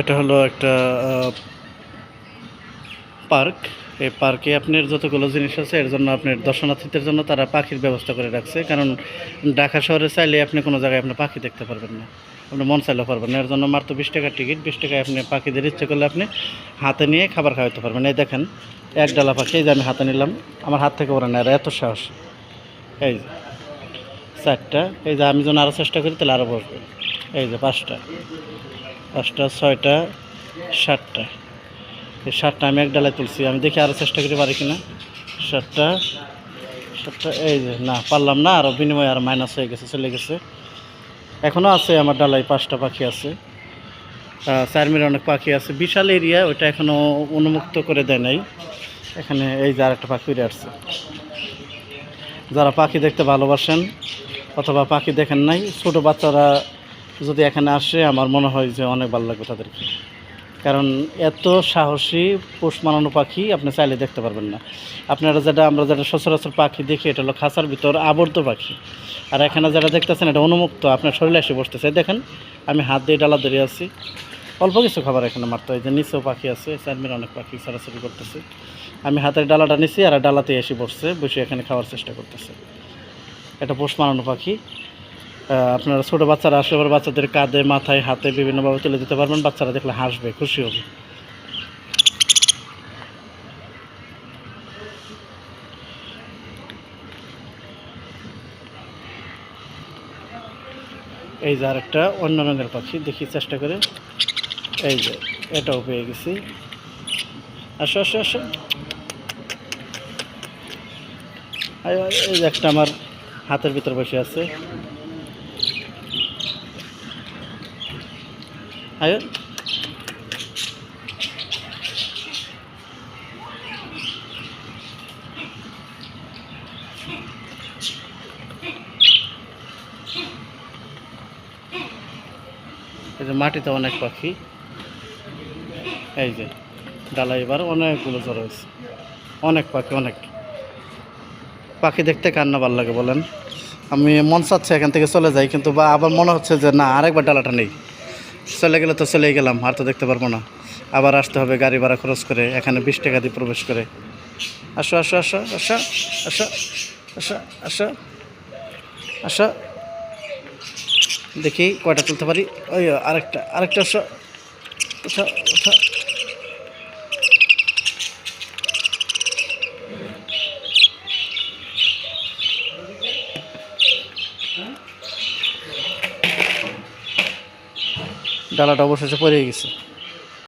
এটা হলো একটা পার্ক। এই পার্কে আপনার যতগুলো জিনিস আছে, এর জন্য আপনার দর্শনার্থীদের জন্য তারা পাখির ব্যবস্থা করে রাখছে। কারণ ঢাকা শহরে চাইলে আপনি কোনো জায়গায় আপনি পাখি দেখতে পারবেন না। আপনি মন চাইলেও পারবেন না। এর জন্য মাত্র বিশ টাকার টিকিট। বিশ টাকায় আপনি পাখিদের ইচ্ছে করলে আপনি হাতে নিয়ে খাবার খাওয়াতে পারবেন। এই দেখেন, এক ডালা পাখি, এই যে আমি হাতে নিলাম। আমার হাত থেকে ওরা নেয় এত সাহস। এই চারটা। এই যে আমি যেন আরও চেষ্টা করি, তাহলে আরও বসবে। এই যে পাঁচটা। পাঁচটা, ছয়টা, সাতটা। এই সাতটা আমি এক ডালায় তুলছি। আমি দেখি আরও চেষ্টা করতে পারি কিনা। সাতটা সাতটা, এই যে, না, পারলাম না। আরও বিনিময়ে আর মাইনাস হয়ে গেছে, চলে গেছে। এখনও আছে আমার ডালায় পাঁচটা পাখি আছে। চারমির অনেক পাখি আছে। বিশাল এরিয়া ওইটা এখনও উন্মুক্ত করে দেয় নাই। এখানে এই যে আর একটা পাখি উড়ে আসছে। যারা পাখি দেখতে ভালোবাসেন অথবা পাখি দেখেন নাই, ছোটো বাচ্চারা যদি এখানে আসে, আমার মনে হয় যে অনেক ভালো লাগবে তাদেরকে। কারণ এত সাহসী পোষ মানানো পাখি আপনি চাইলে দেখতে পারবেন না। আপনারা যেটা, আমরা যেটা সচরাচর পাখি দেখি, এটা হলো খাঁচার ভিতর আবদ্ধ পাখি। আর এখানে যেটা দেখতেছেন, এটা অনুমুক্ত, আপনার শরীরে এসে বসতেছে। দেখেন, আমি হাত দিয়ে ডালা ধরে আছি। অল্প কিছু খাবার এখানে মারতে হয়। যে নিচেও পাখি আছে চারমির অনেক পাখি ছাড়াছাড়ি করতেছে। আমি হাতের ডালাটা নিছি আর ডালাতে এসে বসছে, বসে এখানে খাওয়ার চেষ্টা করতেছে। এটা পোষ মানানো পাখি। আপনারা ছোটো বাচ্চারা আসলে পরে বাচ্চাদের কাঁধে, মাথায়, হাতে বিভিন্নভাবে তুলে দিতে পারবেন। বাচ্চারা দেখলে হাসবে, খুশি হবে। এই যে আরেকটা, অন্য রঙের পাখি, দেখি চেষ্টা করে। এই যে, এটাও পেয়ে গেছি। আসো আসো আসো। এই যে একটা আমার হাতের ভিতর বসে আছে। আয় এই যে মাটিতে অনেক পাখি। এই যে ডালা এবার অনেকগুলো জড়ো হয়েছে। অনেক পাখি অনেক। পাখি দেখতে কার না ভালো লাগে বলেন? আমি মন চাচ্ছে এখান থেকে চলে যাই, কিন্তু বা আবার মনে হচ্ছে যে না, আরেকবার ডালাটা নেই। চলে গেলে তো চলেই গেলাম, আর তো দেখতে পারব না। আবার আসতে হবে গাড়ি ভাড়া খরচ করে, এখানে বিশ টাকা দিয়ে প্রবেশ করে। আসো আসো আসো আসো আসো আসো আসো আসো। দেখি কয়টা তুলতে পারি। ওই আরেকটা আরেকটা আসো। উঠা ডালাটা অবশেষে পড়ে গেছে।